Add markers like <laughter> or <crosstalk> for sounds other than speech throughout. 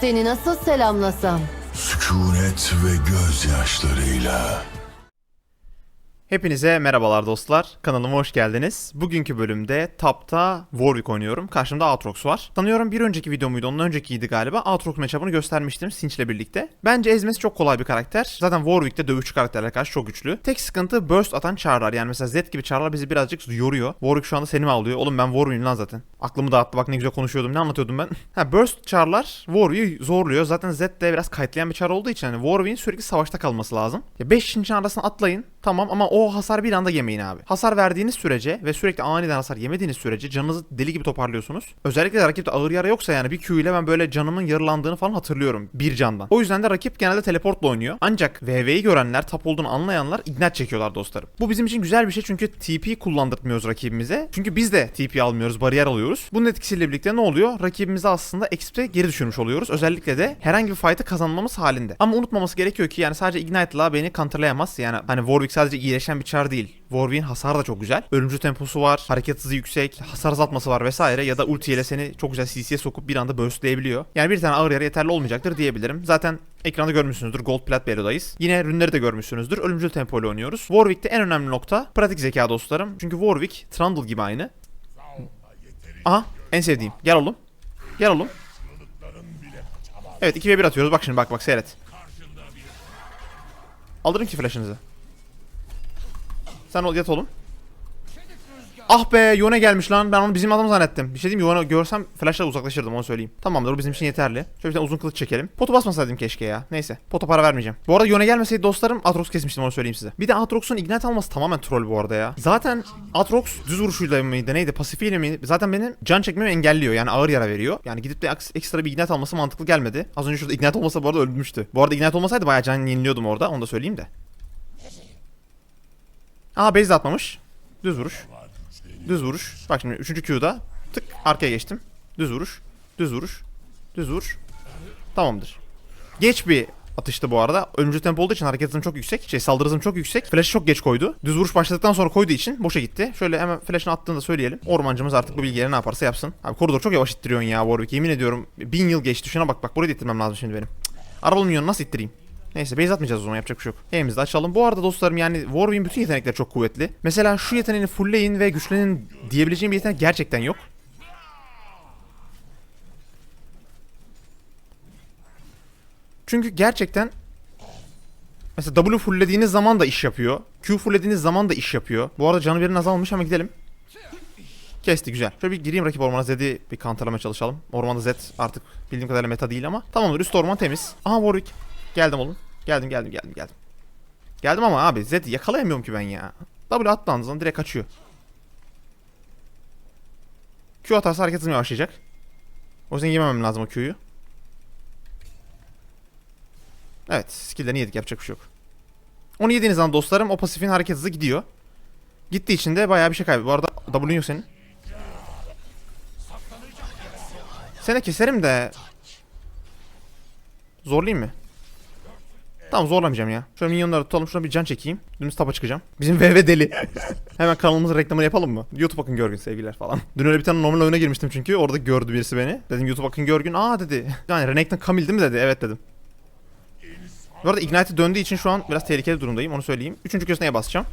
Seni nasıl selamlasam? Sükunet ve gözyaşlarıyla. Hepinize merhabalar dostlar. Kanalıma hoş geldiniz. Bugünkü bölümde Tap'ta Warwick oynuyorum. Karşımda Aatrox var. Sanıyorum bir önceki video muydu? Onun öncekiydi galiba. Aatrox matchup'ını göstermiştim Sinch'le birlikte. Bence ezmesi çok kolay bir karakter. Zaten Warwick'te dövüşçü karakterlere karşı çok güçlü. Tek sıkıntı burst atan çarlar. Yani mesela Zed gibi çarlar bizi birazcık yoruyor. Warwick şu anda seni mi alıyor? Oğlum ben Warwick'im lan zaten. Aklımı dağıttı. Bak ne güzel konuşuyordum. Ne anlatıyordum ben? <laughs> ha burst çarlar Warwick'i zorluyor. Zaten Zed de biraz kayıtlayan bir çar olduğu için hani Warwick'in sürekli savaşta kalması lazım. Ya 5 Shinch'in arasına atlayın. Tamam ama o hasar bir anda yemeyin abi. Hasar verdiğiniz sürece ve sürekli aniden hasar yemediğiniz sürece canınızı deli gibi toparlıyorsunuz. Özellikle de rakipte ağır yara yoksa yani bir Q ile ben böyle canımın yarılandığını falan hatırlıyorum bir candan. O yüzden de rakip genelde teleportla oynuyor. Ancak VV'yi görenler, tap olduğunu anlayanlar ignite çekiyorlar dostlarım. Bu bizim için güzel bir şey çünkü TP kullandırtmıyoruz rakibimize. Çünkü biz de TP almıyoruz, bariyer alıyoruz. Bunun etkisiyle birlikte ne oluyor? Rakibimize aslında XP geri düşürmüş oluyoruz. Özellikle de herhangi bir fight'ı kazanmamız halinde. Ama unutmaması gerekiyor ki yani sadece Ignite'la beni counterlayamaz. Yani hani Warwick sadece iyileşen bir çar değil. Warwick'in hasarı da çok güzel. Ölümcül temposu var, hareket hızı yüksek, hasar azaltması var vesaire ya da ulti ile seni çok güzel CC'ye sokup bir anda burstleyebiliyor. Yani bir tane ağır yara yeterli olmayacaktır diyebilirim. Zaten ekranda görmüşsünüzdür Gold Plat Belo'dayız. Yine rünleri de görmüşsünüzdür. Ölümcül tempo ile oynuyoruz. Warwick'te en önemli nokta pratik zeka dostlarım. Çünkü Warwick Trundle gibi aynı. Aha en sevdiğim. Gel oğlum. Gel oğlum. Evet 2 ve 1 atıyoruz. Bak şimdi bak bak seyret. Alırım ki flash'ınızı. Sen ol yat oğlum. Ah be Yone gelmiş lan. Ben onu bizim adam zannettim. Bir şey diyeyim? Yone görsem flashla uzaklaşırdım onu söyleyeyim. Tamamdır o bizim için yeterli. Şöyle bir tane uzun kılıç çekelim. Potu basmasaydım keşke ya. Neyse. Pota para vermeyeceğim. Bu arada Yone gelmeseydi dostlarım Atrox kesmiştim onu söyleyeyim size. Bir de Atrox'un ignite alması tamamen troll bu arada ya. Zaten Atrox düz vuruşuyla mıydı neydi pasifiyle mi? Zaten benim can çekmemi engelliyor. Yani ağır yara veriyor. Yani gidip de ekstra bir ignite alması mantıklı gelmedi. Az önce şurada ignite olmasa bu arada öldürmüştü. Bu arada ignite olmasaydı bayağı can yeniliyordum orada. Onu da söyleyeyim de. Aa base de atmamış. Düz vuruş. Düz vuruş. Bak şimdi 3. Q'da tık arkaya geçtim. Düz vuruş. Düz vuruş. Düz vuruş. Tamamdır. Geç bir atıştı bu arada. Ölümcül tempo olduğu için hareket hızım çok yüksek. Şey saldırı hızım çok yüksek. Flash'ı çok geç koydu. Düz vuruş başladıktan sonra koyduğu için boşa gitti. Şöyle hemen flash'ını attığını da söyleyelim. Ormancımız artık bu bilgileri ne yaparsa yapsın. Abi koridor çok yavaş ittiriyorsun ya Warwick. Yemin ediyorum bin yıl geçti. Şuna bak bak burayı da ittirmem lazım şimdi benim. Cık. Arabalı minyonu nasıl ittireyim? Neyse base atmayacağız o zaman yapacak bir şey yok. Evimizi de açalım. Bu arada dostlarım yani Warwick'in bütün yetenekleri çok kuvvetli. Mesela şu yeteneğini fullleyin ve güçlenin diyebileceğim bir yetenek gerçekten yok. Çünkü gerçekten Mesela W fulllediğiniz zaman da iş yapıyor. Q fulllediğiniz zaman da iş yapıyor. Bu arada canı birinin azalmış ama gidelim. Kesti güzel. Şöyle bir gireyim rakip ormana Zed'i bir counterlamaya çalışalım. Ormanda Zed artık bildiğim kadarıyla meta değil ama. Tamamdır üst orman temiz. Aha Warwick. Geldim oğlum. Geldim geldim geldim geldim. Geldim ama abi Zed'i yakalayamıyorum ki ben ya. W atlandığı zaman direkt kaçıyor. Q atarsa hareket hızım yavaşlayacak. O yüzden yememem lazım o Q'yu. Evet skill'lerini yedik yapacak bir şey yok. Onu yediğiniz zaman dostlarım o pasifin hareket hızı gidiyor. Gittiği için de bayağı bir şey kaybediyor. Bu arada W'un yok senin. Seni keserim de Zorlayayım mı? Tamam zorlamayacağım ya. Şöyle minyonları tutalım şuna bir can çekeyim. Dümdüz tapa çıkacağım. Bizim VV deli. <laughs> Hemen kanalımızın reklamını yapalım mı? YouTube Akın Görgün sevgiler falan. <laughs> Dün öyle bir tane normal oyuna girmiştim çünkü. Orada gördü birisi beni. Dedim YouTube Akın Görgün. Aa dedi. <laughs> Yani Renekton Kamil değil mi dedi. Evet dedim. Bu arada Ignite'e döndüğü için şu an biraz tehlikeli durumdayım onu söyleyeyim. Üçüncü köşeye basacağım.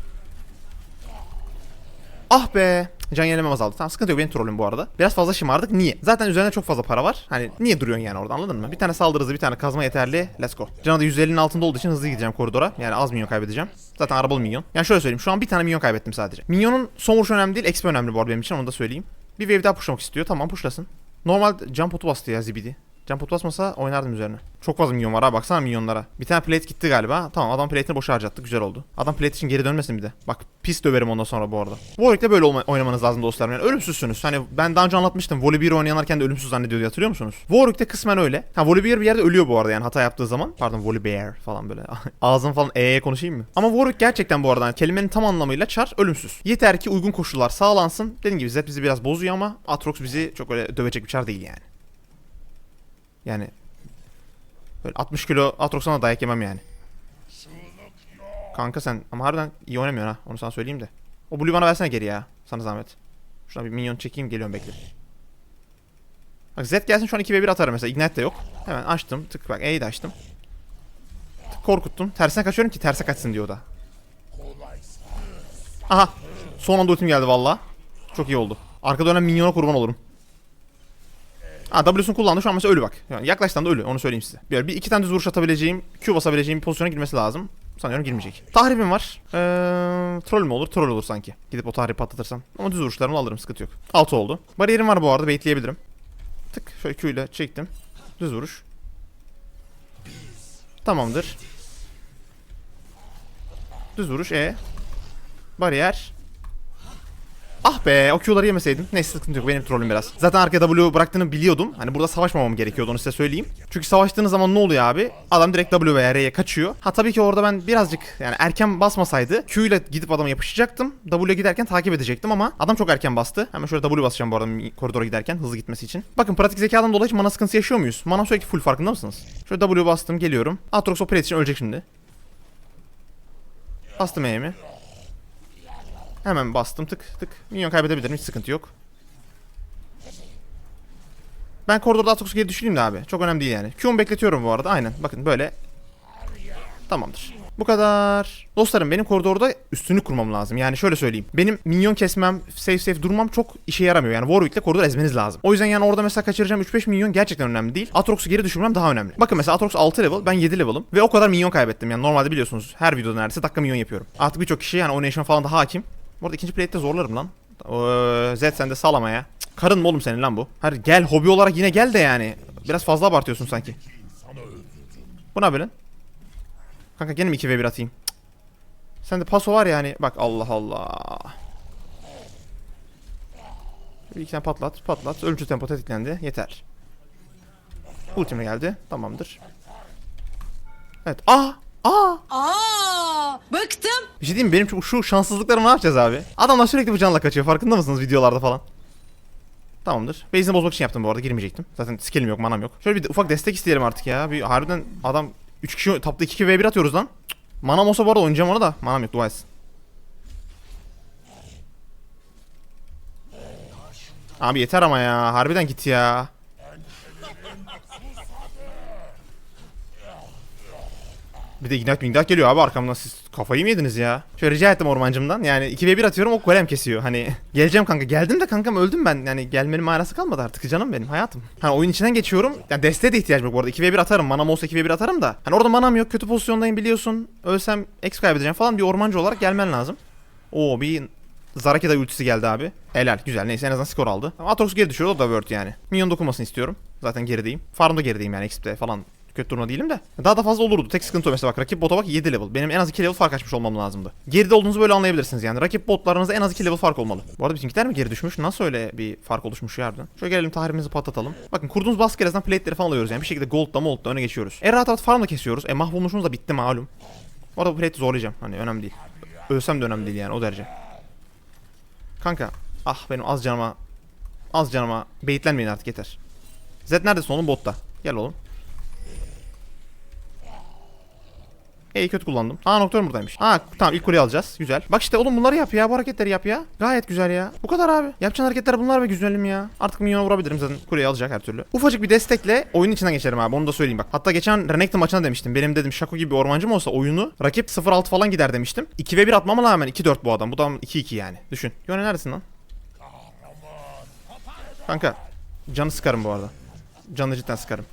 Ah be. Can yenemem azaldı. Tamam sıkıntı yok benim trollüm bu arada. Biraz fazla şımardık. Niye? Zaten üzerinde çok fazla para var. Hani niye duruyorsun yani orada anladın mı? Bir tane saldırı hızı bir tane kazma yeterli. Let's go. Canı da 150'nin altında olduğu için hızlı gideceğim koridora. Yani az minyon kaybedeceğim. Zaten arabalı minyon. Yani şöyle söyleyeyim. Şu an bir tane minyon kaybettim sadece. Minyonun son vuruş önemli değil. XP önemli bu arada benim için onu da söyleyeyim. Bir wave daha pushlamak istiyor. Tamam pushlasın. Normal jump potu bastı ya Zibidi. Jump pot basmasa oynardım üzerine. Çok fazla minyon var ha baksana minyonlara. Bir tane plate gitti galiba. Tamam adam plate'ini boşa harcattı güzel oldu. Adam plate için geri dönmesin bir de. Bak pis döverim ondan sonra bu arada. Warwick'te böyle olma- oynamanız lazım dostlarım. Yani ölümsüzsünüz. Hani ben daha önce anlatmıştım. Volley 1 oynayanlarken de ölümsüz zannediyordu hatırlıyor musunuz? Warwick'te kısmen öyle. Ha Volley 1 bir yerde ölüyor bu arada yani hata yaptığı zaman. Pardon Volley falan böyle. <laughs> Ağzım falan eee konuşayım mı? Ama Warwick gerçekten bu arada yani kelimenin tam anlamıyla çar ölümsüz. Yeter ki uygun koşullar sağlansın. Dediğim gibi Zed bizi biraz bozuyor ama Atrox bizi çok öyle dövecek bir çar değil yani. Yani Böyle 60 kilo Atrox'tan da dayak yemem yani. Kanka sen ama harbiden iyi oynamıyorsun ha. Onu sana söyleyeyim de. O Blue bana versene geri ya. Sana zahmet. Şuna bir minyon çekeyim geliyorum bekle. Bak Z gelsin şu an 2v1 atarım mesela. Ignite de yok. Hemen açtım. Tık bak E'yi de açtım. Tık korkuttum. Tersine kaçıyorum ki terse kaçsın diyor da. Aha. Son anda ultim geldi valla. Çok iyi oldu. Arka dönen minyona kurban olurum. Ha W'sunu kullandı şu an mesela ölü bak. Yani yaklaştan ölü onu söyleyeyim size. Bir, bir iki tane düz vuruş atabileceğim, Q basabileceğim bir pozisyona girmesi lazım. Sanıyorum girmeyecek. Tahribim var. Ee, troll mü olur? Troll olur sanki. Gidip o tahribi patlatırsam. Ama düz vuruşlarımı alırım sıkıntı yok. 6 oldu. Bariyerim var bu arada baitleyebilirim. Tık şöyle Q ile çektim. Düz vuruş. Tamamdır. Düz vuruş E. Bariyer. Ah be o Q'ları yemeseydim. Neyse sıkıntı yok benim trollüm biraz. Zaten arkaya W bıraktığını biliyordum. Hani burada savaşmamam gerekiyordu onu size söyleyeyim. Çünkü savaştığınız zaman ne oluyor abi? Adam direkt W veya R'ye kaçıyor. Ha tabii ki orada ben birazcık yani erken basmasaydı Q ile gidip adama yapışacaktım. W'ye giderken takip edecektim ama adam çok erken bastı. Hemen şöyle W basacağım bu arada koridora giderken hızlı gitmesi için. Bakın pratik zekadan dolayı hiç mana sıkıntısı yaşıyor muyuz? Mana sürekli full farkında mısınız? Şöyle W bastım geliyorum. Aatrox o plate için ölecek şimdi. Bastım E'mi. Hemen bastım tık tık. Minyon kaybedebilirim hiç sıkıntı yok. Ben koridorda Aatrox'u geri düşüreyim de abi. Çok önemli değil yani. Q'umu bekletiyorum bu arada aynen. Bakın böyle. Tamamdır. Bu kadar. Dostlarım benim koridorda üstünlük kurmam lazım. Yani şöyle söyleyeyim. Benim minyon kesmem, safe safe durmam çok işe yaramıyor. Yani Warwick'le koridor ezmeniz lazım. O yüzden yani orada mesela kaçıracağım 3-5 minyon gerçekten önemli değil. Aatrox'u geri düşürmem daha önemli. Bakın mesela Aatrox 6 level, ben 7 level'ım. Ve o kadar minyon kaybettim. Yani normalde biliyorsunuz her videoda neredeyse dakika minyon yapıyorum. Artık birçok kişi yani oynayışıma falan da hakim. Bu arada ikinci plate'de zorlarım lan. Ee, Zed sen de salama ya. Karın mı oğlum senin lan bu? Hadi gel hobi olarak yine gel de yani. Biraz fazla abartıyorsun sanki. Bu ne böyle? Kanka gene mi 2v1 atayım? Sen de paso var ya hani. Bak Allah Allah. Bir iki tane patlat patlat. Ölümcül tempo tetiklendi. Yeter. Ultime geldi. Tamamdır. Evet. Aa! Aa! Aa, bıktım. Bir şey diyeyim mi? Benim şu, şu şanssızlıklarımı ne yapacağız abi? Adamlar sürekli bu canla kaçıyor. Farkında mısınız videolarda falan? Tamamdır. Base'ini bozmak için yaptım bu arada. Girmeyecektim. Zaten skill'im yok, manam yok. Şöyle bir ufak destek isteyelim artık ya. Bir harbiden adam 3 kişi tapta 2 v 1 atıyoruz lan. Manam olsa bu arada oynayacağım onu da. Manam yok dua etsin. Abi yeter ama ya. Harbiden git ya. Bir de ignat ignat geliyor abi arkamdan siz kafayı mı yediniz ya? Şöyle rica ettim ormancımdan yani 2v1 atıyorum o golem kesiyor hani geleceğim kanka geldim de kankam öldüm ben yani gelmenin manası kalmadı artık canım benim hayatım. Hani oyun içinden geçiyorum yani desteğe de ihtiyacım yok bu arada 2v1 atarım manam olsa 2v1 atarım da hani orada manam yok kötü pozisyondayım biliyorsun ölsem X kaybedeceğim falan bir ormancı olarak gelmen lazım. Oo bir Zarakeda ultisi geldi abi. Helal güzel neyse en azından skor aldı. Ama Aatrox geri düşüyor o da word yani. Minyon dokunmasını istiyorum. Zaten gerideyim. Farmda gerideyim yani XP'de falan kötü durumda değilim de. Daha da fazla olurdu. Tek sıkıntı o mesela bak rakip bota bak 7 level. Benim en az 2 level fark açmış olmam lazımdı. Geride olduğunuzu böyle anlayabilirsiniz yani. Rakip botlarınızda en az 2 level fark olmalı. Bu arada bizimkiler mi geri düşmüş? Nasıl öyle bir fark oluşmuş harbiden? Şöyle gelelim tahribimizi patlatalım. Bakın kurduğumuz baskı keresinden plate'leri falan alıyoruz yani. Bir şekilde gold'la mold'la öne geçiyoruz. E rahat rahat farmla kesiyoruz. E mahvolmuşumuz da bitti malum. Bu arada bu plate'i zorlayacağım. Hani önemli değil. Ölsem de önemli değil yani o derece. Kanka. Ah benim az canıma. Az canıma. Baitlenmeyin artık yeter. Zed neredesin oğlum botta? Gel oğlum. E'yi kötü kullandım. Aa nokta buradaymış. Aa tamam ilk kuleyi alacağız. Güzel. Bak işte oğlum bunları yap ya. Bu hareketleri yap ya. Gayet güzel ya. Bu kadar abi. Yapacağın hareketler bunlar ve güzelim ya. Artık minyona vurabilirim zaten. Kuleyi alacak her türlü. Ufacık bir destekle oyunun içinden geçerim abi. Onu da söyleyeyim bak. Hatta geçen Renekton maçına demiştim. Benim dedim Şako gibi ormancım olsa oyunu rakip 0-6 falan gider demiştim. 2 ve 1 atmama rağmen 2-4 bu adam. Bu da 2-2 yani. Düşün. Yone neredesin lan? Kanka. Canı sıkarım bu arada. Canını cidden sıkarım.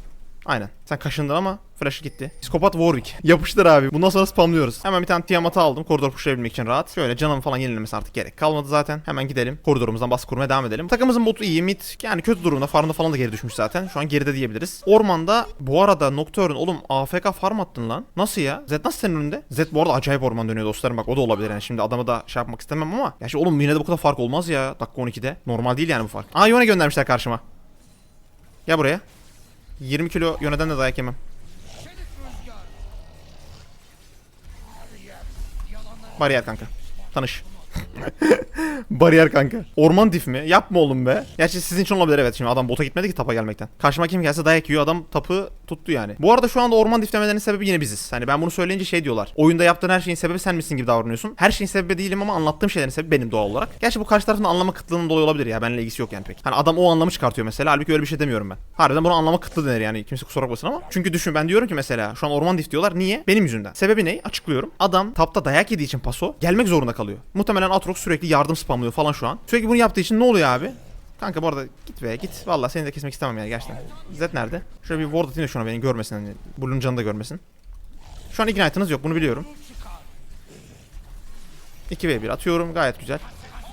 Aynen. Sen kaşındın ama flash gitti. Psikopat Warwick. Yapıştır abi. Bundan sonra spamlıyoruz. Hemen bir tane Tiamat'ı aldım. Koridor pushlayabilmek için rahat. Şöyle canım falan yenilemesi artık gerek kalmadı zaten. Hemen gidelim. Koridorumuzdan baskı kurmaya devam edelim. Takımımızın botu iyi. Mid yani kötü durumda. Farmda falan da geri düşmüş zaten. Şu an geride diyebiliriz. Ormanda bu arada Nocturne oğlum AFK farm attın lan. Nasıl ya? Zed nasıl senin önünde? Zed bu arada acayip orman dönüyor dostlarım. Bak o da olabilir yani. Şimdi adamı da şey yapmak istemem ama. Ya şimdi oğlum yine de bu kadar fark olmaz ya. Dakika 12'de. Normal değil yani bu fark. Aa Yone göndermişler karşıma. Gel buraya. 20 kilo yöneden de dayak yemem. Bariyer kanka. Tanış. <laughs> Bariyer kanka. Orman dif mi? Yapma oğlum be. Gerçi sizin için olabilir evet. Şimdi adam bota gitmedi ki tapa gelmekten. Karşıma kim gelse dayak yiyor. Adam tapı Tuttu yani. Bu arada şu anda orman diflemelerinin sebebi yine biziz. Hani ben bunu söyleyince şey diyorlar. Oyunda yaptığın her şeyin sebebi sen misin gibi davranıyorsun. Her şeyin sebebi değilim ama anlattığım şeylerin sebebi benim doğal olarak. Gerçi bu karşı tarafın anlama kıtlığının dolayı olabilir ya. Benimle ilgisi yok yani pek. Hani adam o anlamı çıkartıyor mesela. Halbuki öyle bir şey demiyorum ben. Harbiden bunu anlama kıtlığı denir yani. Kimse kusura bakmasın ama. Çünkü düşün ben diyorum ki mesela şu an orman dif diyorlar. Niye? Benim yüzümden. Sebebi ne? Açıklıyorum. Adam tapta dayak yediği için paso gelmek zorunda kalıyor. Muhtemelen Atrox sürekli yardım spamlıyor falan şu an. Sürekli bunu yaptığı için ne oluyor abi? Kanka bu arada git be git. Vallahi seni de kesmek istemem yani gerçekten. Zed nerede? Şöyle bir ward atayım da şuna beni görmesin. Hani Blue'un canını da görmesin. Şu an ignite'ınız yok bunu biliyorum. 2v1 atıyorum gayet güzel.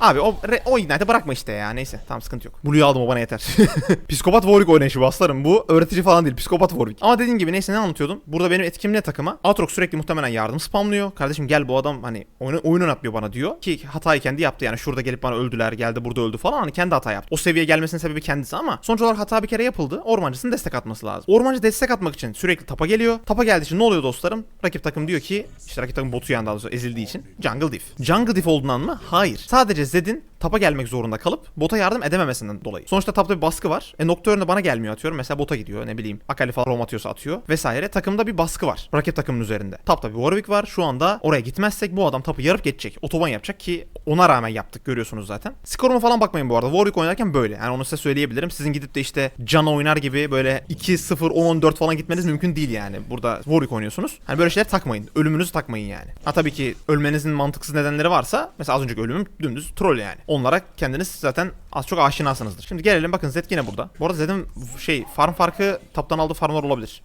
Abi o, re, o ignite'ı bırakma işte ya neyse tamam sıkıntı yok. Blue'yu aldım o bana yeter. <laughs> psikopat Warwick oynayışı bu aslanım bu öğretici falan değil psikopat Warwick. Ama dediğim gibi neyse ne anlatıyordum. Burada benim etkim ne takıma? Aatrox sürekli muhtemelen yardım spamlıyor. Kardeşim gel bu adam hani oyunu, oyun oynatmıyor bana diyor. Ki hatayı kendi yaptı yani şurada gelip bana öldüler geldi burada öldü falan hani kendi hata yaptı. O seviyeye gelmesinin sebebi kendisi ama sonuç olarak hata bir kere yapıldı. Ormancısının destek atması lazım. Ormancı destek atmak için sürekli tapa geliyor. Tapa geldiği için ne oluyor dostlarım? Rakip takım diyor ki işte rakip takım botu doğrusu ezildiği için Jungle Diff. Jungle Diff olduğundan mı? Hayır. Sadece Zed'in tapa gelmek zorunda kalıp bota yardım edememesinden dolayı. Sonuçta tapta bir baskı var. E Nocturne bana gelmiyor atıyorum. Mesela bota gidiyor ne bileyim. Akali falan roam atıyorsa atıyor vesaire. Takımda bir baskı var. Rakip takımın üzerinde. Tapta bir Warwick var. Şu anda oraya gitmezsek bu adam tapı yarıp geçecek. Otoban yapacak ki ona rağmen yaptık görüyorsunuz zaten. Skoruma falan bakmayın bu arada. Warwick oynarken böyle. Yani onu size söyleyebilirim. Sizin gidip de işte Can oynar gibi böyle 2-0 10-14 falan gitmeniz mümkün değil yani. Burada Warwick oynuyorsunuz. Hani böyle şeyler takmayın. Ölümünüzü takmayın yani. Ha tabii ki ölmenizin mantıksız nedenleri varsa mesela az önceki ölümüm dümdüz troll yani. Onlara kendiniz zaten az çok aşinasınızdır. Şimdi gelelim bakın Zed yine burada. Bu arada Zed'in şey farm farkı taptan aldığı farmlar olabilir.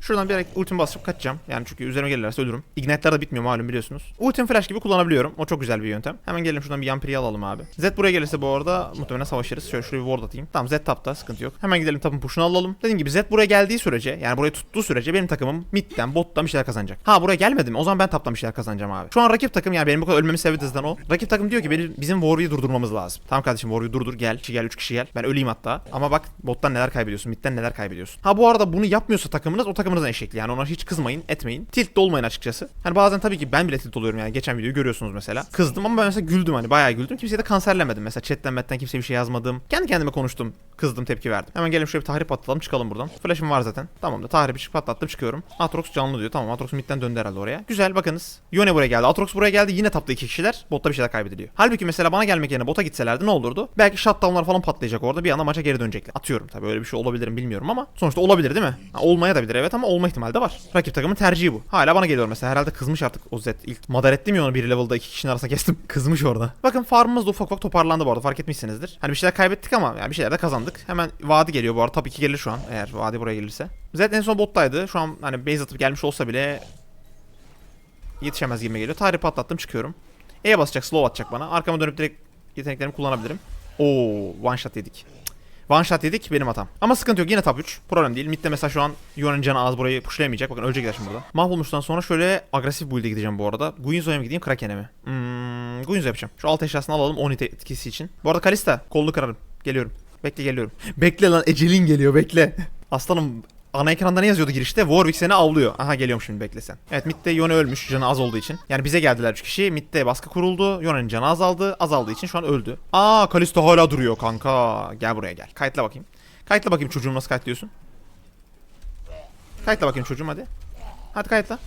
Şuradan bir ultim basıp kaçacağım. Yani çünkü üzerime gelirlerse ölürüm. Ignite'lar da bitmiyor malum biliyorsunuz. Ultim flash gibi kullanabiliyorum. O çok güzel bir yöntem. Hemen gelelim şuradan bir Yampire'yi alalım abi. Zed buraya gelirse bu arada muhtemelen savaşırız. Şöyle şuraya bir ward atayım. Tamam Zed tapta sıkıntı yok. Hemen gidelim tapın push'unu alalım. Dediğim gibi Zed buraya geldiği sürece yani burayı tuttuğu sürece benim takımım midden bottan bir şeyler kazanacak. Ha buraya gelmedim. O zaman ben taptan bir şeyler kazanacağım abi. Şu an rakip takım yani benim bu kadar ölmemin sebebi o. Rakip takım diyor ki benim, bizim Warwick'i durdurmamız lazım. Tamam kardeşim Warwick'i durdur gel. 2 gel 3 kişi gel. Ben öleyim hatta. Ama bak bottan neler kaybediyorsun. Midden neler kaybediyorsun. Ha bu arada bunu yapmıyorsa takımınız o takımınızın eşekli. Yani ona hiç kızmayın etmeyin. Tilt de olmayın açıkçası. Hani bazen tabii ki ben bile tilt oluyorum yani. Geçen videoyu görüyorsunuz mesela. Kızdım ama ben mesela güldüm hani bayağı güldüm. Kimseye de kanserlemedim. Mesela chatten metten kimseye bir şey yazmadım. Kendi kendime konuştum. Kızdım tepki verdim. Hemen gelin şöyle bir tahrip atalım çıkalım buradan. Flash'ım var zaten. Tamam da tahribi çık patlattım çıkıyorum. Atrox canlı diyor. Tamam Atrox midden döndü herhalde oraya. Güzel bakınız. Yone buraya geldi. Atrox buraya geldi. Yine tapta iki kişiler. Botta bir şeyler kaybediliyor. Halbuki mesela bana gelmek yerine bota gitselerdi ne olurdu? Belki shutdownlar falan patlayacak orada. Bir anda maça geri dönecekler. Atıyorum tabii öyle bir şey olabilir mi bilmiyorum ama sonuçta olabilir değil mi? Ha, olmaya da bilir evet ama olma ihtimali de var. Rakip takımın tercihi bu. Hala bana geliyor mesela. Herhalde kızmış artık o Z. İlk madar ettim ya onu bir level'da iki kişinin arasında kestim. <laughs> Kızmış orada. Bakın farmımız da ufak ufak toparlandı bu arada fark etmişsinizdir. Hani bir şeyler kaybettik ama yani bir şeyler de kazandık. Hemen vadi geliyor bu arada. Tabii ki gelir şu an eğer vadi buraya gelirse. Z en son bottaydı. Şu an hani base atıp gelmiş olsa bile yetişemez gibi geliyor. Tarih patlattım çıkıyorum. E'ye basacak slow atacak bana. Arkama dönüp direkt yeteneklerimi kullanabilirim. Oo one shot yedik. One shot yedik benim hatam. Ama sıkıntı yok yine top 3. Problem değil. Mid'de mesela şu an Yon'un canı az burayı pushlayamayacak. Bakın ölecekler şimdi burada. Mahvolmuştan sonra şöyle agresif build'e gideceğim bu arada. Guinzo'ya mı gideyim Kraken'e mi? Hmm, Guinzo yapacağım. Şu alt eşyasını alalım 10 etkisi için. Bu arada Kalista kolunu kırarım. Geliyorum. Bekle geliyorum. Bekle lan Ecelin geliyor bekle. Aslanım Ana ekranda ne yazıyordu girişte? Warwick seni avlıyor. Aha geliyorum şimdi beklesen. Evet Mid'de Yone ölmüş canı az olduğu için. Yani bize geldiler 3 kişi. Mid'de baskı kuruldu. Yone'nin canı azaldı. Azaldığı için şu an öldü. Aa Kalista hala duruyor kanka. Gel buraya gel. Kayıtla bakayım. Kayıtla bakayım çocuğum nasıl kayıtlıyorsun. Kayıtla bakayım çocuğum hadi. Hadi kayıtla.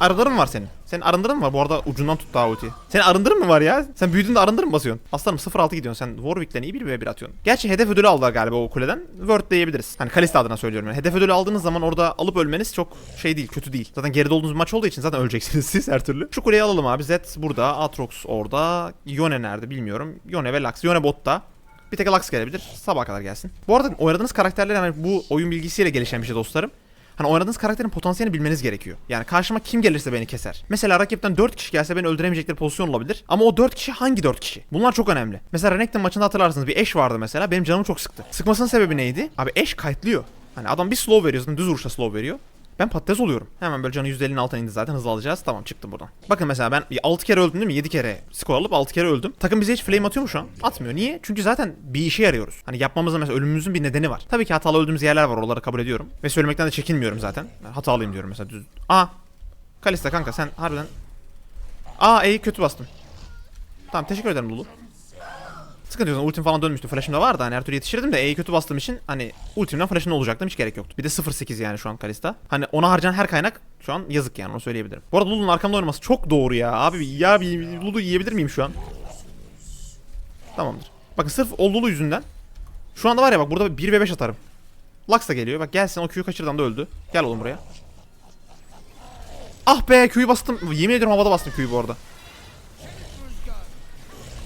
Arıların var senin? Senin arındırın mı var? Bu arada ucundan tut daha ultiyi. Senin arındırın mı var ya? Sen büyüdüğünde arındırın mı basıyorsun? Aslanım 0-6 gidiyorsun. Sen Warwick'ten iyi bir v 1 atıyorsun. Gerçi hedef ödülü aldılar galiba o kuleden. Word diyebiliriz. Hani Kalista adına söylüyorum yani. Hedef ödülü aldığınız zaman orada alıp ölmeniz çok şey değil, kötü değil. Zaten geride olduğunuz bir maç olduğu için zaten <laughs> öleceksiniz siz her türlü. Şu kuleyi alalım abi. Zed burada, Aatrox orada, Yone nerede bilmiyorum. Yone ve Lux. Yone botta. Bir tek Lux gelebilir. Sabah kadar gelsin. Bu arada oynadığınız karakterler yani bu oyun bilgisiyle gelişen bir şey dostlarım. Hani oynadığınız karakterin potansiyelini bilmeniz gerekiyor. Yani karşıma kim gelirse beni keser. Mesela rakipten 4 kişi gelse beni öldüremeyecekleri pozisyon olabilir. Ama o 4 kişi hangi 4 kişi? Bunlar çok önemli. Mesela Renekton maçında hatırlarsınız bir eş vardı mesela. Benim canımı çok sıktı. Sıkmasının sebebi neydi? Abi eş kayıtlıyor. Hani adam bir slow veriyor zaten düz vuruşla slow veriyor. Ben patates oluyorum. Hemen böyle canı %50'nin altına indi zaten hızlı alacağız. Tamam çıktım buradan. Bakın mesela ben 6 kere öldüm değil mi? 7 kere skor alıp 6 kere öldüm. Takım bize hiç flame atıyor mu şu an? Atmıyor. Niye? Çünkü zaten bir işe yarıyoruz. Hani yapmamızın mesela ölümümüzün bir nedeni var. Tabii ki hatalı öldüğümüz yerler var. Oraları kabul ediyorum. Ve söylemekten de çekinmiyorum zaten. Ben hatalıyım diyorum mesela. Düz. Aa. Kalista kanka sen harbiden. Aa E'yi kötü bastım. Tamam teşekkür ederim Lulu. Sıkıntı yok. Ultim falan dönmüştü. Flash'ım da vardı. Hani her türlü yetişirdim de E'yi kötü bastığım için hani ultimden flash'ın olacaktım. Hiç gerek yoktu. Bir de 0-8 yani şu an Kalista. Hani ona harcanan her kaynak şu an yazık yani onu söyleyebilirim. Bu arada Lulu'nun arkamda oynaması çok doğru ya. Abi ya bir Lulu yiyebilir miyim şu an? Tamamdır. Bakın sırf o Lulu yüzünden. Şu anda var ya bak burada 1 ve 5 atarım. Lux da geliyor. Bak gelsin o Q'yu kaçırdan da öldü. Gel oğlum buraya. Ah be Q'yu bastım. Yemin ediyorum havada bastım Q'yu bu arada.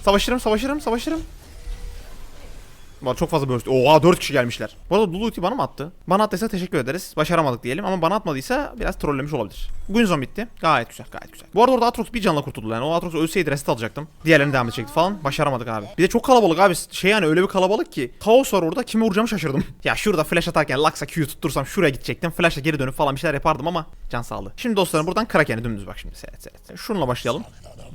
Savaşırım, savaşırım, savaşırım. Var çok fazla burst. Oha 4 kişi gelmişler. Bu arada Lulu bana mı attı? Bana attıysa teşekkür ederiz. Başaramadık diyelim ama bana atmadıysa biraz trollemiş olabilir. Guinzon bitti. Gayet güzel, gayet güzel. Bu arada orada Atrox bir canla kurtuldu yani. O Atrox ölseydi reset alacaktım. Diğerlerini devam edecekti falan. Başaramadık abi. Bir de çok kalabalık abi. Şey yani öyle bir kalabalık ki. Kaos var orada. Kime vuracağımı şaşırdım. <laughs> ya şurada flash atarken Lux'a Q'yu tuttursam şuraya gidecektim. Flash'la geri dönüp falan bir şeyler yapardım ama can sağlığı. Şimdi dostlarım buradan Kraken'e dümdüz bak şimdi. Seyret seyret. Şununla başlayalım.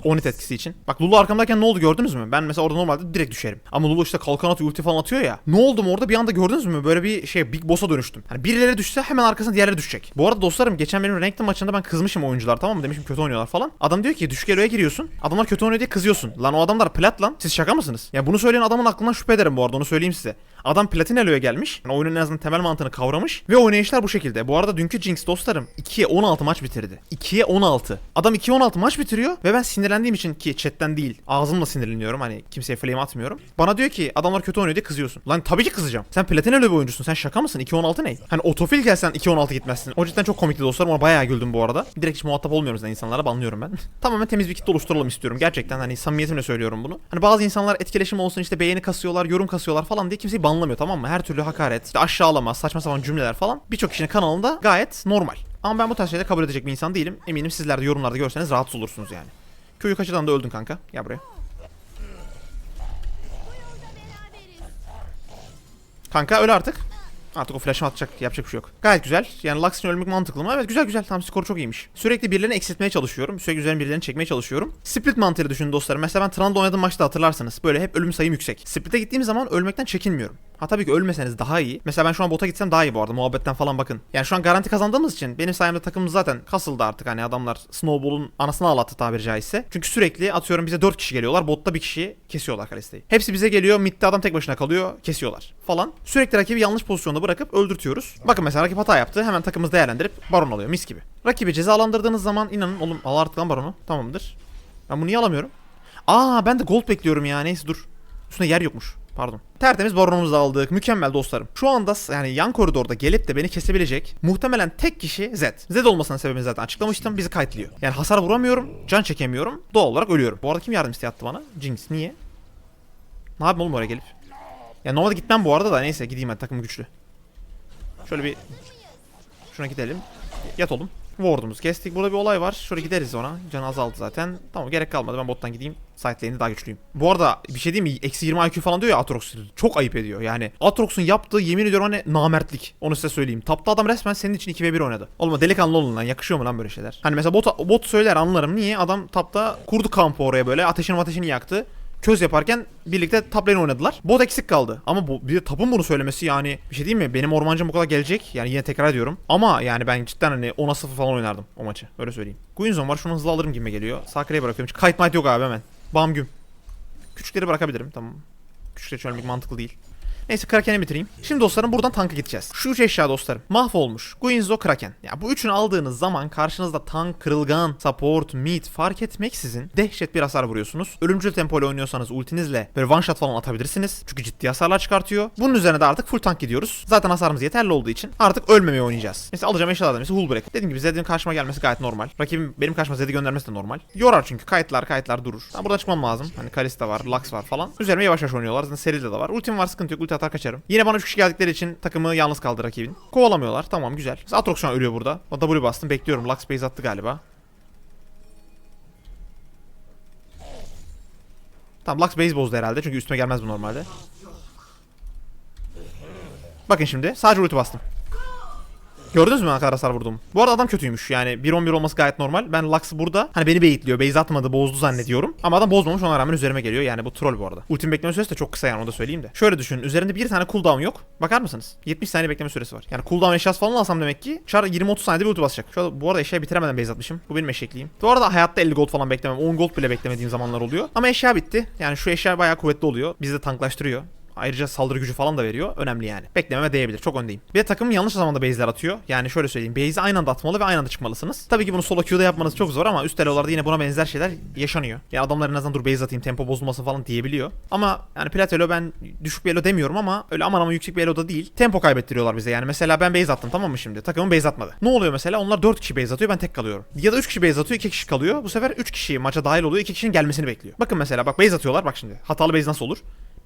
Onit etkisi için. Bak Lulu arkamdayken ne oldu gördünüz mü? Ben mesela orada normalde direkt düşerim. Ama Lulu işte kalkan atıyor ulti falan atıyor ya. Ne oldu mu orada bir anda gördünüz mü? Böyle bir şey Big Boss'a dönüştüm. Hani birileri düşse hemen arkasına diğerleri düşecek. Bu arada dostlarım geçen benim Ranked maçında ben kızmışım oyuncular tamam mı? Demişim kötü oynuyorlar falan. Adam diyor ki düşük eloya giriyorsun. Adamlar kötü oynuyor diye kızıyorsun. Lan o adamlar plat lan. Siz şaka mısınız? Ya bunu söyleyen adamın aklından şüphe ederim bu arada onu söyleyeyim size. Adam platin eloya gelmiş. Yani oyunun en azından temel mantığını kavramış. Ve oynayışlar bu şekilde. Bu arada dünkü Jinx dostlarım 2'ye 16 maç bitirdi. 2'ye 16. Adam 2'ye 16 maç bitiriyor. Ve ben sinirlendiğim için ki chatten değil ağzımla sinirleniyorum. Hani kimseye flame atmıyorum. Bana diyor ki adamlar kötü oynuyor diye kızıyorsun. Lan tabii ki kızacağım. Sen platin eloya bir oyuncusun. Sen şaka mısın? 2-16 ne? Hani otofil gelsen 2-16 gitmezsin. O cidden çok komikti dostlarım. Ona bayağı güldüm bu arada. Direkt hiç muhatap olmuyorum zaten insanlara. Banlıyorum ben. <laughs> Tamamen temiz bir kitle oluşturalım istiyorum. Gerçekten hani samimiyetimle söylüyorum bunu. Hani bazı insanlar etkileşim olsun işte beğeni kasıyorlar, yorum kasıyorlar falan diye kimseyi banlamıyor tamam mı? Her türlü hakaret, işte aşağılama, saçma sapan cümleler falan birçok kişinin kanalında gayet normal. Ama ben bu tarz şeyleri kabul edecek bir insan değilim. Eminim sizler de yorumlarda görseniz rahatsız olursunuz yani. Köyü kaçıdan da öldün kanka. Gel buraya. Kanka öl artık. Artık o flash'ı atacak. Yapacak bir şey yok. Gayet güzel. Yani Lux için ölmek mantıklı mı? Evet güzel güzel. Tam skoru çok iyiymiş. Sürekli birilerini eksiltmeye çalışıyorum. Sürekli üzerine birilerini çekmeye çalışıyorum. Split mantığıyla düşünün dostlarım. Mesela ben Trundle oynadığım maçta hatırlarsınız. Böyle hep ölüm sayım yüksek. Split'e gittiğim zaman ölmekten çekinmiyorum. Ha tabii ki ölmeseniz daha iyi. Mesela ben şu an bota gitsem daha iyi bu arada. Muhabbetten falan bakın. Yani şu an garanti kazandığımız için benim sayemde takımımız zaten kasıldı artık. Hani adamlar Snowball'un anasını ağlattı tabiri caizse. Çünkü sürekli atıyorum bize 4 kişi geliyorlar. Botta bir kişi kesiyorlar Kaleste'yi. Hepsi bize geliyor. Mid'de adam tek başına kalıyor. Kesiyorlar falan. Sürekli rakibi yanlış pozisyonda bırakıp öldürtüyoruz. Bakın mesela rakip hata yaptı. Hemen takımımız değerlendirip baron alıyor. Mis gibi. Rakibi cezalandırdığınız zaman inanın oğlum al artık lan baronu. Tamamdır. Ben bunu niye alamıyorum? Aa ben de gold bekliyorum ya. Neyse dur. Üstünde yer yokmuş. Pardon. Tertemiz baronumuzu aldık. Mükemmel dostlarım. Şu anda yani yan koridorda gelip de beni kesebilecek muhtemelen tek kişi Zed. Zed olmasının sebebini zaten açıklamıştım. Bizi kayıtlıyor. Yani hasar vuramıyorum. Can çekemiyorum. Doğal olarak ölüyorum. Bu arada kim yardım isteği attı bana? Jinx. Niye? Ne yapayım oğlum oraya gelip? Ya normalde gitmem bu arada da neyse gideyim hadi takım güçlü. Şöyle bir şuna gidelim. Yat oğlum. Ward'umuz kestik. Burada bir olay var. Şöyle gideriz ona. Can azaldı zaten. Tamam gerek kalmadı. Ben bottan gideyim. Side daha güçlüyüm. Bu arada bir şey diyeyim mi? Eksi 20 IQ falan diyor ya Atrox. Çok ayıp ediyor. Yani Atrox'un yaptığı yemin ediyorum hani namertlik. Onu size söyleyeyim. Tapta adam resmen senin için 2v1 oynadı. Oğlum delikanlı olun lan. Yakışıyor mu lan böyle şeyler? Hani mesela bot, bot söyler anlarım. Niye? Adam tapta kurdu kampı oraya böyle. Ateşini ateşini yaktı köz yaparken birlikte top lane oynadılar. Bot eksik kaldı. Ama bu bir de tapın bunu söylemesi yani bir şey değil mi? Benim ormancım bu kadar gelecek. Yani yine tekrar ediyorum. Ama yani ben cidden hani 10'a 0 falan oynardım o maçı. Öyle söyleyeyim. Guinzon var. Şunu hızlı alırım gibi geliyor. Sakra'ya bırakıyorum. Hiç kite might yok abi hemen. Bam güm. Küçükleri bırakabilirim. Tamam. Küçükleri çölmek mantıklı değil. Neyse Kraken'i bitireyim. Şimdi dostlarım buradan tanka gideceğiz. Şu üç eşya dostlarım. Mahvolmuş. Guinzo, Kraken. Ya bu üçünü aldığınız zaman karşınızda tank, kırılgan, support, mid fark etmeksizin dehşet bir hasar vuruyorsunuz. Ölümcül tempo ile oynuyorsanız ultinizle böyle one shot falan atabilirsiniz. Çünkü ciddi hasarlar çıkartıyor. Bunun üzerine de artık full tank gidiyoruz. Zaten hasarımız yeterli olduğu için artık ölmemeye oynayacağız. Mesela alacağım eşyalardan mesela hull break. Dediğim gibi Zed'in karşıma gelmesi gayet normal. Rakibim benim karşıma Zed'i göndermesi de normal. Yorar çünkü kayıtlar kayıtlar durur. Ben buradan çıkmam lazım. Hani Kalista var, Lux var falan. Üzerime yavaş yavaş oynuyorlar. Zaten seride de var. Ultim var sıkıntı yok. Ulti atar kaçarım. Yine bana 3 kişi geldikleri için takımı yalnız kaldı rakibin. Kovalamıyorlar. Tamam güzel. Atrox şu an ölüyor burada. O W bastım. Bekliyorum. Lux base attı galiba. Tamam Lux base bozdu herhalde. Çünkü üstüme gelmez bu normalde. Bakın şimdi. Sadece ulti bastım. Gördünüz mü ne kadar vurdum? Bu arada adam kötüymüş. Yani 1-11 olması gayet normal. Ben Lux burada hani beni baitliyor. Base atmadı bozdu zannediyorum. Ama adam bozmamış ona rağmen üzerime geliyor. Yani bu troll bu arada. Ultim bekleme süresi de çok kısa yani onu da söyleyeyim de. Şöyle düşünün. Üzerinde bir tane cooldown yok. Bakar mısınız? 70 saniye bekleme süresi var. Yani cooldown eşyası falan alsam demek ki Char 20-30 saniyede bir ulti basacak. Şu bu arada eşyayı bitiremeden base atmışım. Bu benim eşekliğim. Bu arada hayatta 50 gold falan beklemem. 10 gold bile beklemediğim zamanlar oluyor. Ama eşya bitti. Yani şu eşya bayağı kuvvetli oluyor. Bizi de tanklaştırıyor. Ayrıca saldırı gücü falan da veriyor. Önemli yani. Beklememe değebilir. Çok öndeyim. Bir de takım yanlış zamanda base'ler atıyor. Yani şöyle söyleyeyim. Base'i aynı anda atmalı ve aynı anda çıkmalısınız. Tabii ki bunu solo queue'da yapmanız çok zor ama üst elolarda yine buna benzer şeyler yaşanıyor. Yani adamlar en azından dur base atayım tempo bozulmasın falan diyebiliyor. Ama yani plat elo ben düşük bir elo demiyorum ama öyle aman ama yüksek bir elo da değil. Tempo kaybettiriyorlar bize yani. Mesela ben base attım tamam mı şimdi? Takımın base atmadı. Ne oluyor mesela? Onlar 4 kişi base atıyor ben tek kalıyorum. Ya da 3 kişi base atıyor 2 kişi kalıyor. Bu sefer 3 kişi maça dahil oluyor 2 kişinin gelmesini bekliyor. Bakın mesela bak base atıyorlar bak şimdi. Hatalı base nasıl olur?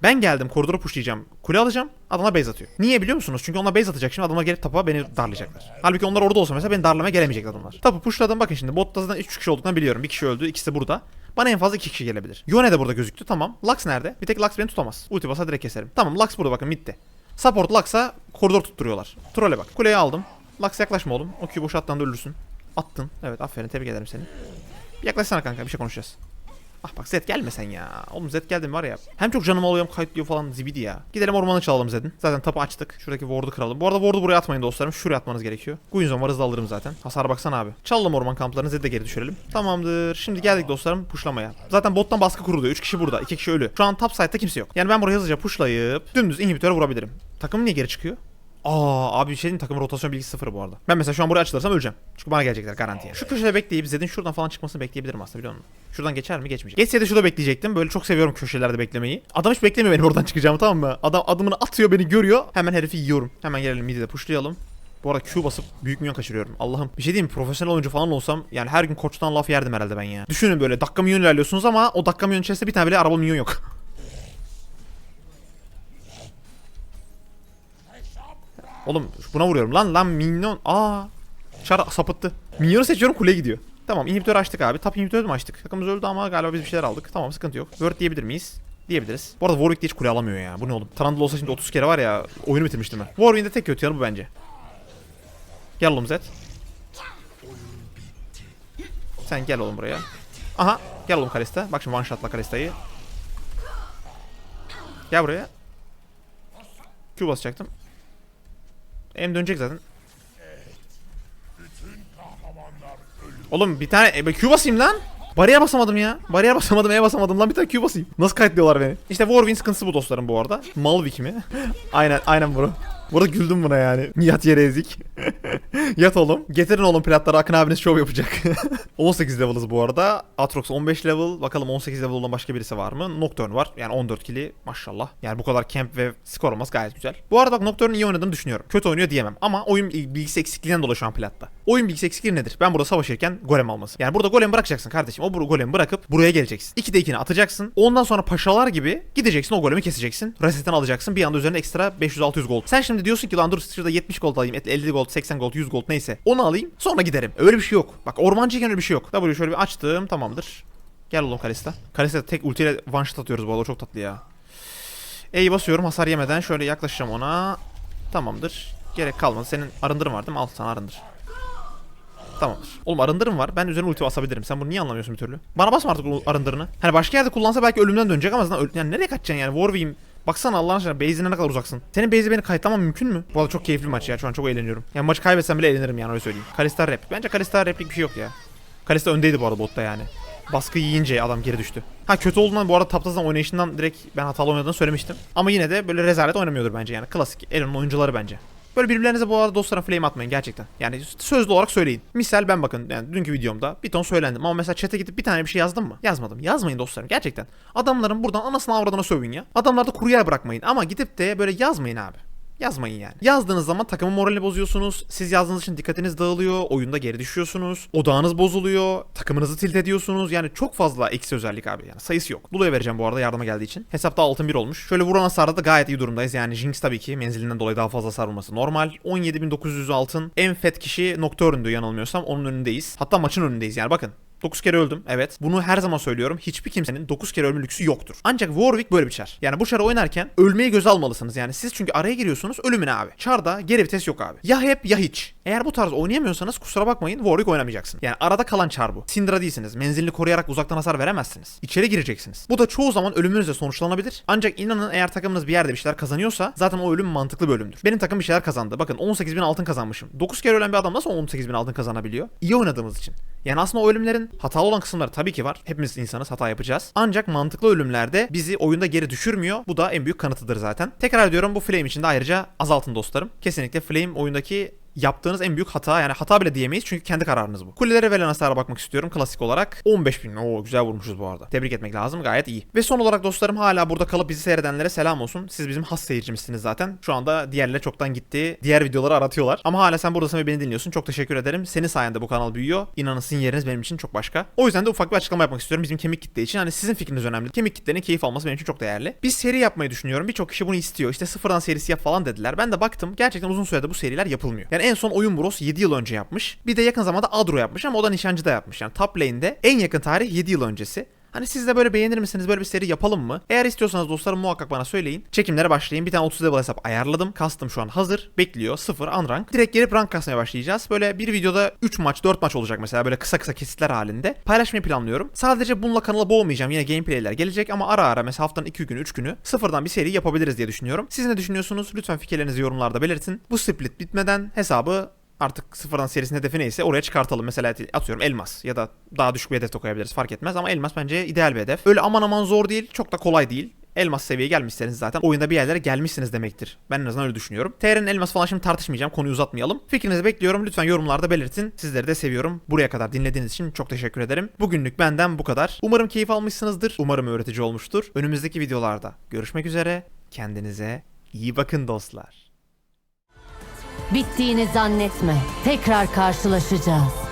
Ben geldim koridora pushlayacağım. Kule alacağım. Adamlar base atıyor. Niye biliyor musunuz? Çünkü onlar base atacak şimdi adamlar gelip tapa beni darlayacaklar. Halbuki onlar orada olsa mesela beni darlamaya gelemeyecek adamlar. Tapu pushladım bakın şimdi botta zaten 3 kişi olduklarını biliyorum. Bir kişi öldü ikisi de burada. Bana en fazla 2 kişi gelebilir. Yone de burada gözüktü tamam. Lux nerede? Bir tek Lux beni tutamaz. Ulti basa direkt keserim. Tamam Lux burada bakın midde. Support Lux'a koridor tutturuyorlar. Troll'e bak. Kuleyi aldım. Lux yaklaşma oğlum. O Q boş attığında ölürsün. Attın. Evet aferin tebrik ederim seni. Bir yaklaşsana kanka bir şey konuşacağız. Ah bak Zed gelme sen ya. Oğlum Zed geldi mi var ya. Hem çok canımı alıyorum kayıtlıyor falan zibidi ya. Gidelim ormanı çalalım Zed'in. Zaten tapu açtık. Şuradaki ward'u kıralım. Bu arada ward'u buraya atmayın dostlarım. Şuraya atmanız gerekiyor. Guinzon var hızlı alırım zaten. Hasar baksana abi. Çalalım orman kamplarını Zed'e geri düşürelim. Tamamdır. Şimdi geldik dostlarım pushlamaya. Zaten bottan baskı kuruluyor. 3 kişi burada. 2 kişi ölü. Şu an top side'da kimse yok. Yani ben buraya hızlıca pushlayıp dümdüz inhibitöre vurabilirim. Takım niye geri çıkıyor? Aa abi bir şey diyeyim takımın rotasyon bilgisi sıfır bu arada. Ben mesela şu an buraya açılırsam öleceğim. Çünkü bana gelecekler garanti yani. Şu köşede bekleyip Zed'in şuradan falan çıkmasını bekleyebilirim aslında biliyor musun? Şuradan geçer mi? Geçmeyecek. Geçse de şurada bekleyecektim. Böyle çok seviyorum köşelerde beklemeyi. Adam hiç beklemiyor benim oradan çıkacağımı tamam mı? Adam adımını atıyor beni görüyor. Hemen herifi yiyorum. Hemen gelelim midi de pushlayalım. Bu arada Q basıp büyük milyon kaçırıyorum. Allah'ım. Bir şey diyeyim mi? Profesyonel oyuncu falan olsam yani her gün koçtan laf yerdim herhalde ben ya. Düşünün böyle dakika milyon ilerliyorsunuz ama o dakika milyon içerisinde bir tane bile araba milyon yok. <laughs> Oğlum buna vuruyorum lan lan minyon. Aa. Çar sapıttı. Minyonu seçiyorum kule gidiyor. Tamam inhibitör açtık abi. Top inhibitörü mü açtık? Takımımız öldü ama galiba biz bir şeyler aldık. Tamam sıkıntı yok. Word diyebilir miyiz? Diyebiliriz. Bu arada Warwick hiç kule alamıyor ya. Bu ne oğlum? Trundle olsa şimdi 30 kere var ya oyunu bitirmiştim ben. Warwick'in de tek kötü yanı bu bence. Gel oğlum Zed. Sen gel oğlum buraya. Aha gel oğlum Kalista. Bak şimdi one shot'la Kalista'yı. Gel buraya. Q basacaktım. Em dönecek zaten. Oğlum bir tane e, Q basayım lan. Bariyer basamadım ya. Bariyer basamadım, E basamadım lan bir tane Q basayım. Nasıl kayıtlıyorlar beni? İşte Warwin sıkıntısı bu dostlarım bu arada. Malvik mi? <laughs> aynen, aynen bro. Burada güldüm buna yani. Yat yere ezik. <laughs> Yat oğlum. Getirin oğlum platları Akın abiniz şov yapacak. <laughs> 18 level'ız bu arada. Atrox 15 level. Bakalım 18 level olan başka birisi var mı? Nocturne var. Yani 14 kili maşallah. Yani bu kadar camp ve skor olması gayet güzel. Bu arada bak Nocturne'un iyi oynadığını düşünüyorum. Kötü oynuyor diyemem. Ama oyun bilgisi eksikliğinden dolayı şu an platta. Oyun bilgisi eksikliği nedir? Ben burada savaşırken golem alması. Yani burada golem bırakacaksın kardeşim. O bu golemi bırakıp buraya geleceksin. 2'de 2'ni atacaksın. Ondan sonra paşalar gibi gideceksin o golemi keseceksin. Resetten alacaksın. Bir anda üzerine ekstra 500-600 gold. Sen şimdi diyorsun ki lan dur şurada 70 gold alayım. 50 gold, 80 gold, 100 gold neyse. Onu alayım sonra giderim. Öyle bir şey yok. Bak ormancıyken öyle bir şey yok. W şöyle bir açtım tamamdır. Gel oğlum Kalista. Kalista tek ultiyle one shot atıyoruz bu arada çok tatlı ya. E'yi basıyorum hasar yemeden şöyle yaklaşacağım ona. Tamamdır. Gerek kalmadı. Senin arındırın var değil mi? Al sana arındır. Tamamdır. Oğlum arındırım var. Ben üzerine ulti basabilirim. Sen bunu niye anlamıyorsun bir türlü? Bana basma artık arındırını. Hani başka yerde kullansa belki ölümden dönecek ama zaten yani nereye kaçacaksın yani? Warwick'im Baksana Allah'ın aşkına base'ine ne kadar uzaksın. Senin base'e beni kayıtlamam mümkün mü? Bu arada çok keyifli maç ya. Şu an çok eğleniyorum. Yani maçı kaybetsem bile eğlenirim yani öyle söyleyeyim. Kalista rap. Bence Kalista replik bir şey yok ya. Kalista öndeydi bu arada botta yani. Baskı yiyince adam geri düştü. Ha kötü olduğundan bu arada Taptaz'dan oynayışından direkt ben hatalı oynadığını söylemiştim. Ama yine de böyle rezalet oynamıyordur bence yani. Klasik Elon'un oyuncuları bence. Böyle birbirlerinize bu arada dostlarına flame atmayın gerçekten. Yani sözlü olarak söyleyin. Misal ben bakın yani dünkü videomda bir ton söylendim ama mesela chat'e gidip bir tane bir şey yazdım mı? Yazmadım. Yazmayın dostlarım gerçekten. Adamların buradan anasını avradına sövün ya. Adamlarda kuru yer bırakmayın ama gidip de böyle yazmayın abi. Yazmayın yani. Yazdığınız zaman takımın moralini bozuyorsunuz. Siz yazdığınız için dikkatiniz dağılıyor. Oyunda geri düşüyorsunuz. Odağınız bozuluyor. Takımınızı tilt ediyorsunuz. Yani çok fazla eksi özellik abi. Yani sayısı yok. Lulu'ya vereceğim bu arada yardıma geldiği için. Hesapta altın 1 olmuş. Şöyle vuran hasarda da gayet iyi durumdayız. Yani Jinx tabii ki menzilinden dolayı daha fazla hasar vurması normal. 17.900 altın. En fet kişi Nocturne'dü yanılmıyorsam. Onun önündeyiz. Hatta maçın önündeyiz yani bakın. 9 kere öldüm. Evet. Bunu her zaman söylüyorum. Hiçbir kimsenin 9 kere ölme lüksü yoktur. Ancak Warwick böyle bir çar. Yani bu çarı oynarken ölmeyi göze almalısınız. Yani siz çünkü araya giriyorsunuz ölümüne abi. Çarda geri vites yok abi. Ya hep ya hiç. Eğer bu tarz oynayamıyorsanız kusura bakmayın Warwick oynamayacaksın. Yani arada kalan çar bu. Syndra değilsiniz. Menzilini koruyarak uzaktan hasar veremezsiniz. İçeri gireceksiniz. Bu da çoğu zaman ölümünüzle sonuçlanabilir. Ancak inanın eğer takımınız bir yerde bir şeyler kazanıyorsa zaten o ölüm mantıklı bir ölümdür. Benim takım bir şeyler kazandı. Bakın 18.000 altın kazanmışım. 9 kere ölen bir adam nasıl 18.000 altın kazanabiliyor? İyi oynadığımız için. Yani aslında o ölümlerin hatalı olan kısımları tabii ki var. Hepimiz insanız hata yapacağız. Ancak mantıklı ölümlerde bizi oyunda geri düşürmüyor. Bu da en büyük kanıtıdır zaten. Tekrar diyorum bu flame için de ayrıca azaltın dostlarım. Kesinlikle flame oyundaki yaptığınız en büyük hata yani hata bile diyemeyiz çünkü kendi kararınız bu. Kulelere verilen hasara bakmak istiyorum klasik olarak. 15 bin. Oo güzel vurmuşuz bu arada. Tebrik etmek lazım gayet iyi. Ve son olarak dostlarım hala burada kalıp bizi seyredenlere selam olsun. Siz bizim has seyircimizsiniz zaten. Şu anda diğerleri çoktan gitti. Diğer videoları aratıyorlar. Ama hala sen buradasın ve beni dinliyorsun. Çok teşekkür ederim. Senin sayende bu kanal büyüyor. İnanın sizin yeriniz benim için çok başka. O yüzden de ufak bir açıklama yapmak istiyorum bizim kemik kitle için. Hani sizin fikriniz önemli. Kemik kitlenin keyif alması benim için çok değerli. Biz seri yapmayı düşünüyorum. Birçok kişi bunu istiyor. İşte sıfırdan serisi yap falan dediler. Ben de baktım. Gerçekten uzun sürede bu seriler yapılmıyor. Yani en son Oyun Bros 7 yıl önce yapmış. Bir de yakın zamanda Adro yapmış ama o da nişancıda yapmış. Yani top lane'de en yakın tarih 7 yıl öncesi. Hani siz de böyle beğenir misiniz? Böyle bir seri yapalım mı? Eğer istiyorsanız dostlarım muhakkak bana söyleyin. Çekimlere başlayın. Bir tane 30 level hesap ayarladım. Kastım şu an hazır. Bekliyor. 0 unrank. Direkt gelip rank kasmaya başlayacağız. Böyle bir videoda 3 maç 4 maç olacak mesela. Böyle kısa kısa kesitler halinde. Paylaşmayı planlıyorum. Sadece bununla kanala boğmayacağım. Yine gameplayler gelecek ama ara ara mesela haftanın 2 günü 3 günü sıfırdan bir seri yapabiliriz diye düşünüyorum. Siz ne düşünüyorsunuz? Lütfen fikirlerinizi yorumlarda belirtin. Bu split bitmeden hesabı artık sıfırdan serisinin hedefi neyse oraya çıkartalım. Mesela atıyorum elmas ya da daha düşük bir hedef de koyabiliriz fark etmez ama elmas bence ideal bir hedef. Öyle aman aman zor değil çok da kolay değil. Elmas seviyeye gelmişseniz zaten oyunda bir yerlere gelmişsiniz demektir. Ben en azından öyle düşünüyorum. TR'nin elmas falan şimdi tartışmayacağım. Konuyu uzatmayalım. Fikrinizi bekliyorum. Lütfen yorumlarda belirtin. Sizleri de seviyorum. Buraya kadar dinlediğiniz için çok teşekkür ederim. Bugünlük benden bu kadar. Umarım keyif almışsınızdır. Umarım öğretici olmuştur. Önümüzdeki videolarda görüşmek üzere. Kendinize iyi bakın dostlar. Bittiğini zannetme. Tekrar karşılaşacağız.